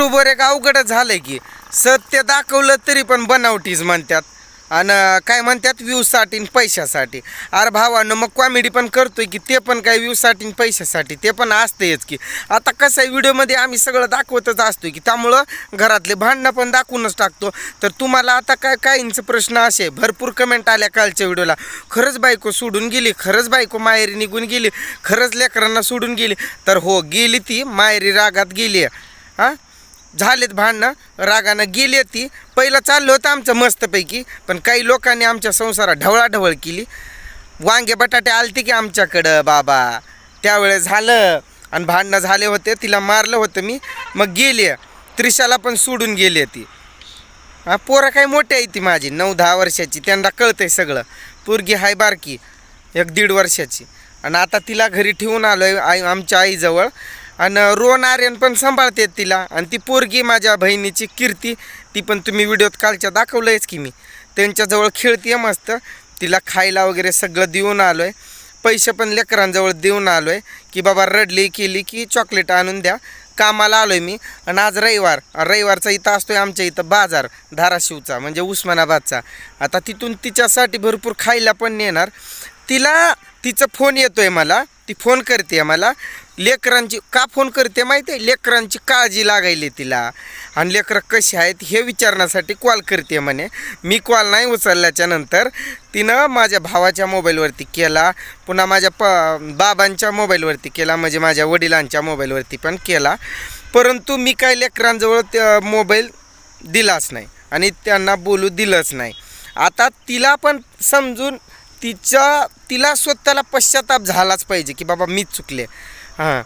युट्यूबवर एक अवघडच आहे की सत्य दाखवलं तरी पण बनावटीच म्हणतात. आणि काय म्हणतात? व्ह्यूसाठी आणि पैशासाठी. अरे भावानं मग कॉमेडी पण करतोय की ते पण काय व्ह्यूसाठी आणि पैशासाठी? ते पण असतेच की. आता कसं आहे व्हिडिओमध्ये आम्ही सगळं दाखवतच असतोय की त्यामुळं घरातले भांडणं पण दाखवूनच टाकतो. तर तुम्हाला आता काय काहींचं प्रश्न असे भरपूर कमेंट आल्या कालच्या व्हिडिओला खरंच बायको सोडून गेली खरंच बायको माहेरी निघून गेली खरंच लेकरांना सोडून गेली. तर हो गेली ती माहेरी रागात गेली. हां? झालेत भांडणं रागानं गेली ती. पहिलं चाललं होतं आमचं मस्तपैकी पण काही लोकांनी आमच्या संसारात ढवळाढवळ केली. वांगे बटाटे आलते की आमच्याकडं बाबा. त्यावेळेस झालं. आणि भांडणं झाले होते तिला मारलं होतं मी. मग गेली. त्रिशाला पण सोडून गेली ती. हा पोरं काय मोठी आहे ती माझी. नऊ दहा वर्षाची. त्यांना कळतंय सगळं. पोरगी हाय बारकी. एक दीड वर्षाची. आणि आता तिला घरी ठेवून आलो आहे आई आमच्या आईजवळ. आणि रोन आर्यन पण सांभाळते तिला. आणि ती पोरगी माझ्या बहिणीची कीर्ती ती पण तुम्ही व्हिडिओत कालच्या दाखवलंयच की मी. त्यांच्याजवळ खेळते मस्त. तिला खायला वगैरे सगळं देऊन आलो आहे पैसे पण लेकरांजवळ देऊन आलो आहे की बाबा रडली केली की चॉकलेट आणून द्या. कामाला आलो आहे मी. आणि आज रविवार. रविवारचा इथं असतोय आमच्या इथं बाजार धाराशिवचा म्हणजे उस्मानाबादचा. आता तिथून तिच्यासाठी भरपूर खायला पण नेणार. तिला तिचं फोन येतोय मला. ती फोन करते मला. लेकरांची का फोन करते माहिती आहे लेकरांची काळजी लागायली तिला. आणि लेकरं कशी आहेत हे विचारण्यासाठी कॉल करते म्हणे. मी कॉल नाही उचलल्याच्या नंतर तिनं माझ्या भावाच्या मोबाईलवरती केला. पुन्हा माझ्या प बाबांच्या मोबाईलवरती केला. म्हणजे माझ्या वडिलांच्या मोबाईलवरती पण केला. परंतु मी काय लेकरांजवळ त्या मोबाईल दिलाच नाही. आणि त्यांना बोलू दिलंच नाही. आता तिला पण समजून तिच्या तिला स्वतःला पश्चाताप झालाच पाहिजे की बाबा मीच चुकले. हां.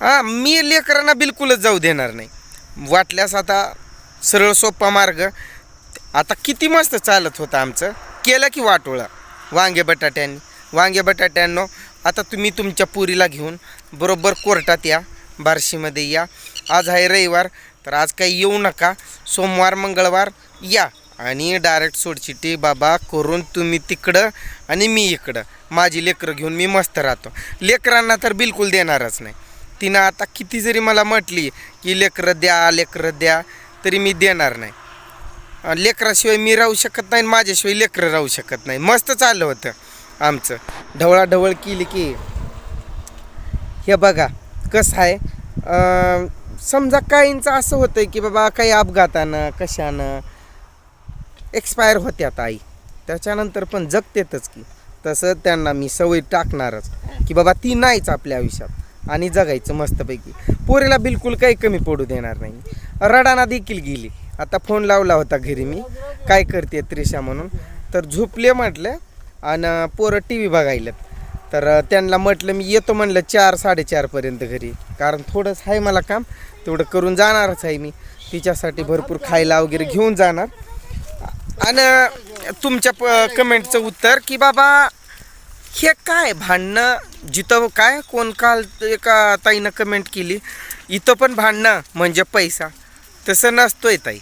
हां मी लेकरांना बिलकुलच जाऊ देणार नाही. वाटल्यास आता सरळ सोपा मार्ग. आता किती मस्त चालत होतं आमचं. केलं की वाटोळा. वांगे बटाट्यांनी. वांगे बटाट्यांनो आता तुम्ही तुमच्या पुरीला घेऊन बरोबर कोर्टात या बार्शीमध्ये या. आज आहे रविवार तर आज काही येऊ नका. सोमवार मंगळवार या. आणि डायरेक्ट सोडचिटी बाबा करून तुम्ही तिकडं आणि मी इकडं. माझी लेकरं घेऊन मी मस्त राहतो. लेकरांना तर बिलकुल देणारच नाही. तिनं आता किती जरी मला म्हटली की लेकरं द्या लेकरं द्या तरी मी देणार नाही. लेकराशिवाय मी राहू शकत नाही आणि माझ्याशिवाय लेकरं राहू शकत नाही. मस्त चाललं होतं आमचं. ढवळाढवळ केली की हे बघा कसं आहे. समजा काहींचं असं होतं की बाबा काही अपघातानं कशानं एक्सपायर होत्यात आई त्याच्यानंतर पण जगतेतच की. तसं त्यांना मी सवय टाकणारच की बाबा ती नाहीच आपल्या आयुष्यात. आणि जगायचं मस्तपैकी. पोरीला बिलकुल काही कमी पडू देणार नाही. रडाना देखील गेली. आता फोन लावला होता घरी मी. काय करते त्रिशा म्हणून. तर झोपले म्हटलं आणि पोरं टी व्ही बघायल्यात तर त्यांना म्हटलं मी येतो म्हणलं चार साडेचारपर्यंत घरी. कारण थोडंच आहे मला काम. तेवढं करून जाणारच आहे मी. तिच्यासाठी भरपूर खायला वगैरे घेऊन जाणार. आणि तुमच्या प कमेंटचं उत्तर की बाबा हे काय भांडणं? जिथं काय कोण काल एका ताईनं कमेंट केली इथं पण भांडणं म्हणजे पैसा. तसं नसतोय ताई.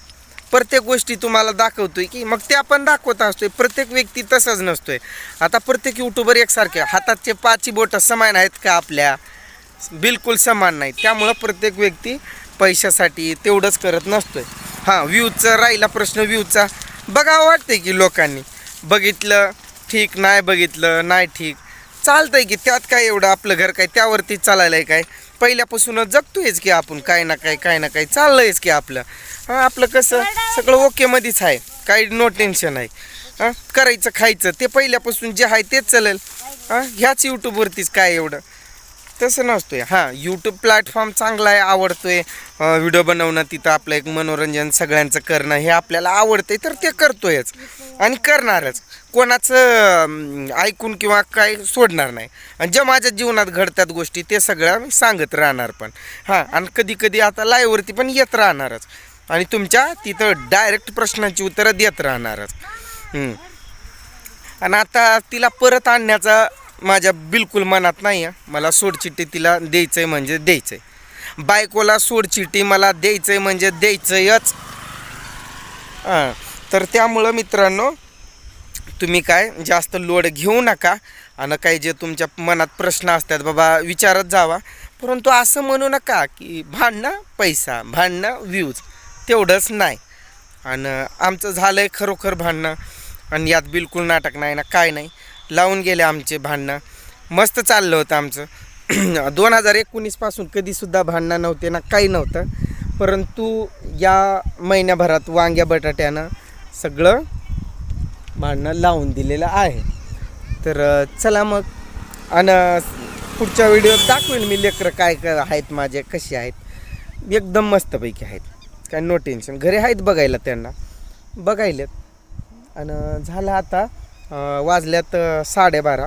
प्रत्येक गोष्टी तुम्हाला दाखवतोय की मग ते आपण दाखवत असतोय. प्रत्येक व्यक्ती तसंच नसतोय. आता प्रत्येक युट्यूबर एकसारखे हाताचे पाची बोटं समान आहेत का आपल्या? बिलकुल समान नाही. त्यामुळं प्रत्येक व्यक्ती पैशासाठी तेवढंच करत नसतोय. हां व्ह्यूजचा राहिला प्रश्न व्ह्यूजचा बघावं वाटते की लोकांनी. बघितलं ठीक नाही बघितलं नाही ठीक. चालतंय की त्यात काय एवढं आपलं घर काय त्यावरती चालायला आहे काय? पहिल्यापासूनच जगतोयच की आपण काय ना काय काय ना काय चाललंयच की आपलं. हां आपलं कसं सगळं ओकेमध्येच आहे. काही नो टेन्शन आहे हां करायचं खायचं ते पहिल्यापासून जे आहे तेच चालेल. हां ह्याच यूट्यूबवरतीच काय एवढं? तसं नसतोय. हां यूट्यूब प्लॅटफॉर्म चांगला आहे आवडतोय. व्हिडिओ बनवणं तिथं आपलं एक मनोरंजन सगळ्यांचं करणं हे आपल्याला आवडतंय तर ते करतोयच. आणि करणारच. कोणाचं ऐकून किंवा काय सोडणार नाही. आणि ज्या माझ्या जीवनात घडतात गोष्टी ते सगळं मी सांगत राहणार पण. हां आणि कधी कधी आता लाईव्हवरती पण येत राहणारच. आणि तुमच्या तिथं डायरेक्ट प्रश्नांची उत्तरं देत राहणारच. आणि आता तिला परत आणण्याचा माझ्या बिलकुल मनात नाही आहे. मला सोडचिठ्ठी तिला द्यायचं आहे म्हणजे द्यायचं आहे बायकोला सोडचिठ्ठी मला द्यायचं आहे म्हणजे द्यायचंयच. हां तर त्यामुळं मित्रांनो तुम्ही काय जास्त लोड घेऊ नका आणि काही जे तुमच्या मनात प्रश्न असतात बाबा विचारत जावा. परंतु असं म्हणू नका की भांडणं पैसा भांडणं व्ह्यूज तेवढंच नाही. आणि आमचं झालं आहे खरोखर भांडणं. आणि यात बिलकुल नाटक नाही ना काय नाही. लावून गेले आमचे भांडणं. मस्त चाललं होतं आमचं. दोन हजार एकोणीसपासून कधीसुद्धा भांडणं नव्हते ना काही नव्हतं. परंतु या महिन्याभरात वांग्या बटाट्यानं सगळं भांडणं लावून दिलेलं आहे. तर चला मग. आणि पुढच्या व्हिडिओत दाखवेन मी लेकरं काय काय आहेत माझे कसे आहेत. एकदम मस्तपैकी आहेत. काय नो टेन्शन घरी आहेत बघायला त्यांना. बघायलेत. आणि झालं आता वाजल्यात साडेबारा.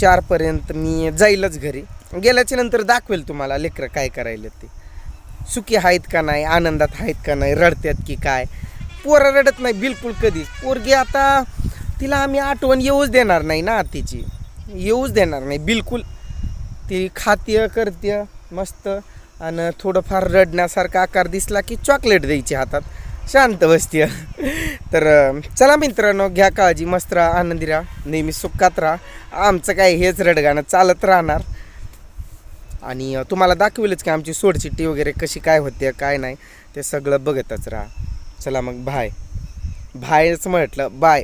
चारपर्यंत मी जाईलच घरी. गेल्याच्यानंतर दाखवेल तुम्हाला लेकरं काय करायला ते. सुखी आहेत का नाही आनंदात आहेत का नाही रडतात की काय? पोरं रडत नाही बिलकुल कधीच. पोरगी आता तिला आम्ही आठवण येऊच देणार नाही ना तिची. येऊच देणार नाही बिलकुल. ती खातीय करतीय मस्त. आणि थोडंफार रडण्यासारखा आकार दिसला की चॉकलेट द्यायची हातात. शांत बसते तर चला मित्रांनो घ्या काळजी मस्त राहा आनंदी राहा नेहमी सुखात राहा. आमचं काय हेच रडगाणं चालत राहणार. आणि तुम्हाला दाखवेलच की आमची सोडचिट्टी वगैरे कशी काय होते काय नाही. ते सगळं बघतच राहा. चला मग बाय बायच म्हटलं बाय